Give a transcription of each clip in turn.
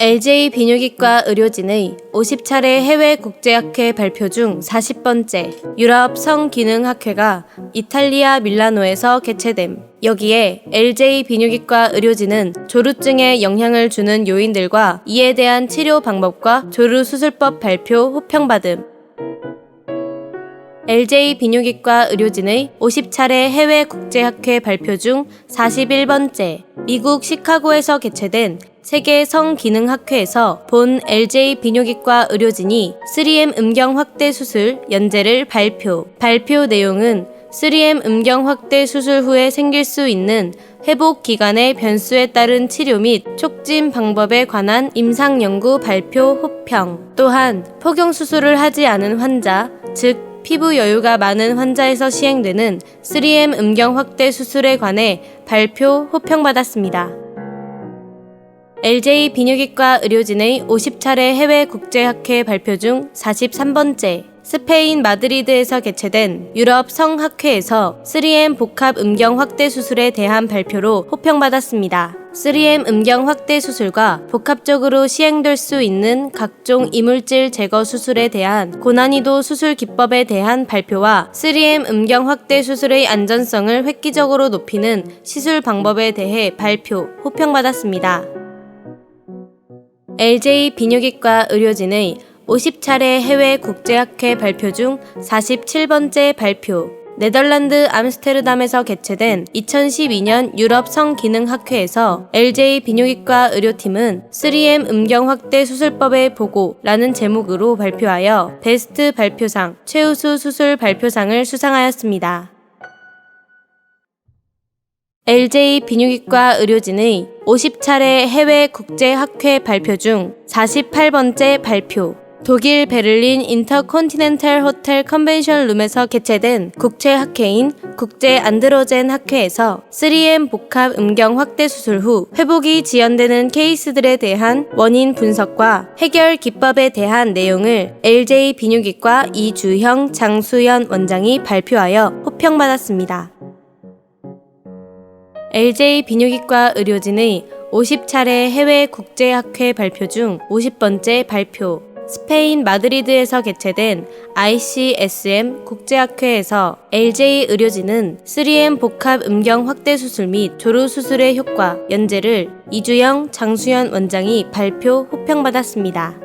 LJ 비뇨기과 의료진의 50차례 해외 국제학회 발표 중 40번째 유럽 성기능학회가 이탈리아 밀라노에서 개최됨. 여기에 LJ 비뇨기과 의료진은 조루증에 영향을 주는 요인들과 이에 대한 치료 방법과 조루 수술법 발표 호평받음. LJ 비뇨기과 의료진의 50차례 해외 국제학회 발표 중 41번째 미국 시카고에서 개최된 세계 성기능학회에서 본 LJ 비뇨기과 의료진이 3M 음경 확대 수술 연재를 발표. 발표 내용은 3M 음경 확대 수술 후에 생길 수 있는 회복 기간의 변수에 따른 치료 및 촉진 방법에 관한 임상 연구 발표 호평. 또한 포경 수술을 하지 않은 환자, 즉 피부 여유가 많은 환자에서 시행되는 3M 음경 확대 수술에 관해 발표 호평받았습니다. LJ 비뇨기과 의료진의 50차례 해외 국제학회 발표 중 43번째 스페인 마드리드에서 개최된 유럽 성학회에서 3M 복합 음경 확대 수술에 대한 발표로 호평받았습니다. 3M 음경 확대 수술과 복합적으로 시행될 수 있는 각종 이물질 제거 수술에 대한 고난이도 수술 기법에 대한 발표와 3M 음경 확대 수술의 안전성을 획기적으로 높이는 시술 방법에 대해 발표, 호평받았습니다. LJ 비뇨기과 의료진의 50차례 해외 국제학회 발표 중 47번째 발표. 네덜란드 암스테르담에서 개최된 2012년 유럽 성기능학회에서 LJ 비뇨기과 의료팀은 3M 음경 확대 수술법의 보고라는 제목으로 발표하여 베스트 발표상, 최우수 수술 발표상을 수상하였습니다. LJ 비뇨기과 의료진의 50차례 해외 국제 학회 발표 중 48번째 발표. 독일 베를린 인터콘티넨탈 호텔 컨벤션 룸에서 개최된 국제 학회인 국제 안드로젠 학회에서 3M 복합 음경 확대 수술 후 회복이 지연되는 케이스들에 대한 원인 분석과 해결 기법에 대한 내용을 LJ 비뇨기과 이주형 장수연 원장이 발표하여 호평받았습니다. LJ 비뇨기과 의료진의 50차례 해외 국제학회 발표 중 50번째 발표. 스페인 마드리드에서 개최된 ICSM 국제학회에서 LJ 의료진은 3M 복합 음경 확대 수술 및 조루 수술의 효과 연재를 이주영 장수연 원장이 발표 호평받았습니다.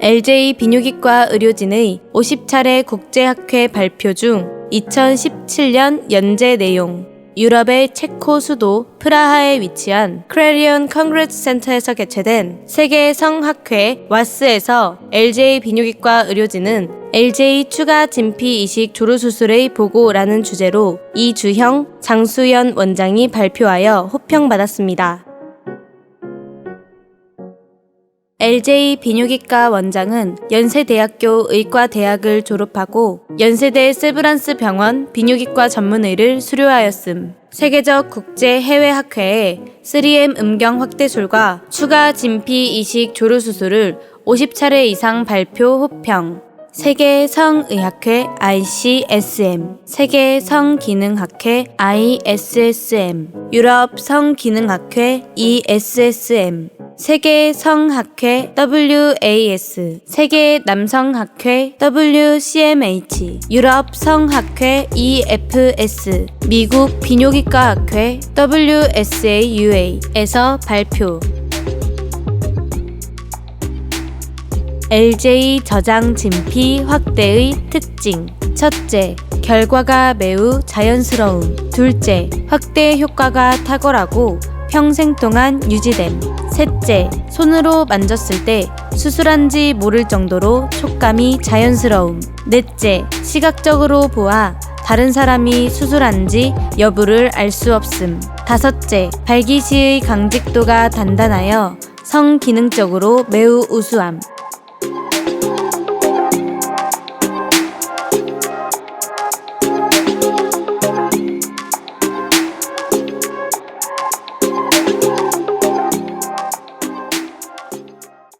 LJ 비뇨기과 의료진의 50차례 국제학회 발표 중 2017년 연재 내용 유럽의 체코 수도 프라하에 위치한 크레리온 컨그레스 센터에서 개최된 세계 성학회 와스에서 LJ 비뇨기과 의료진은 LJ 추가 진피 이식 조루 수술의 보고라는 주제로 이주형 장수연 원장이 발표하여 호평받았습니다. LJ 비뇨기과 원장은 연세대학교 의과대학을 졸업하고 연세대 세브란스 병원 비뇨기과 전문의를 수료하였음. 세계적 국제 해외 학회에 3M 음경 확대술과 추가 진피 이식 조루 수술을 50차례 이상 발표 호평. 세계 성의학회 ICSM, 세계 성기능학회 ISSM, 유럽 성기능학회 ESSM, 세계 성학회 WAS, 세계 남성학회 WCMH, 유럽 성학회 EFS, 미국 비뇨기과 학회 WSAUA에서 발표. LJ 저장 진피 확대의 특징. 첫째, 결과가 매우 자연스러움. 둘째, 확대 효과가 탁월하고 평생 동안 유지됨. 셋째, 손으로 만졌을 때 수술한지 모를 정도로 촉감이 자연스러움. 넷째, 시각적으로 보아 다른 사람이 수술한지 여부를 알 수 없음. 다섯째, 발기 시의 강직도가 단단하여 성기능적으로 매우 우수함.